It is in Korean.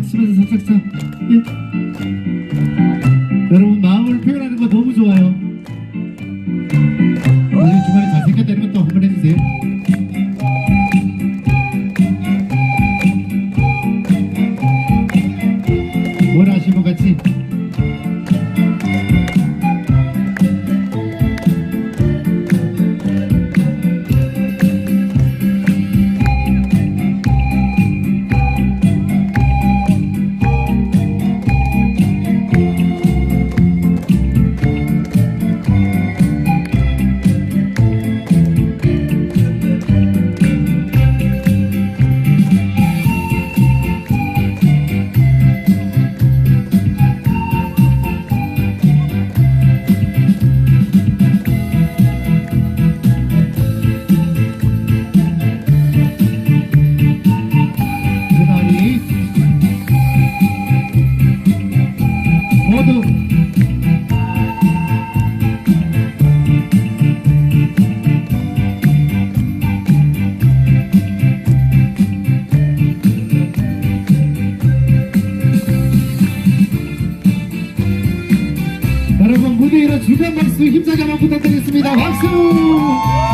박수 치면서 착착착. 예. 여러분 마음을 표현하는 거 너무 좋아요. 오늘 주말에 잘생겼다는 것도 한번 해주세요. 무대 위로 주변 박수 힘차게 한번 부탁드리겠습니다. 박수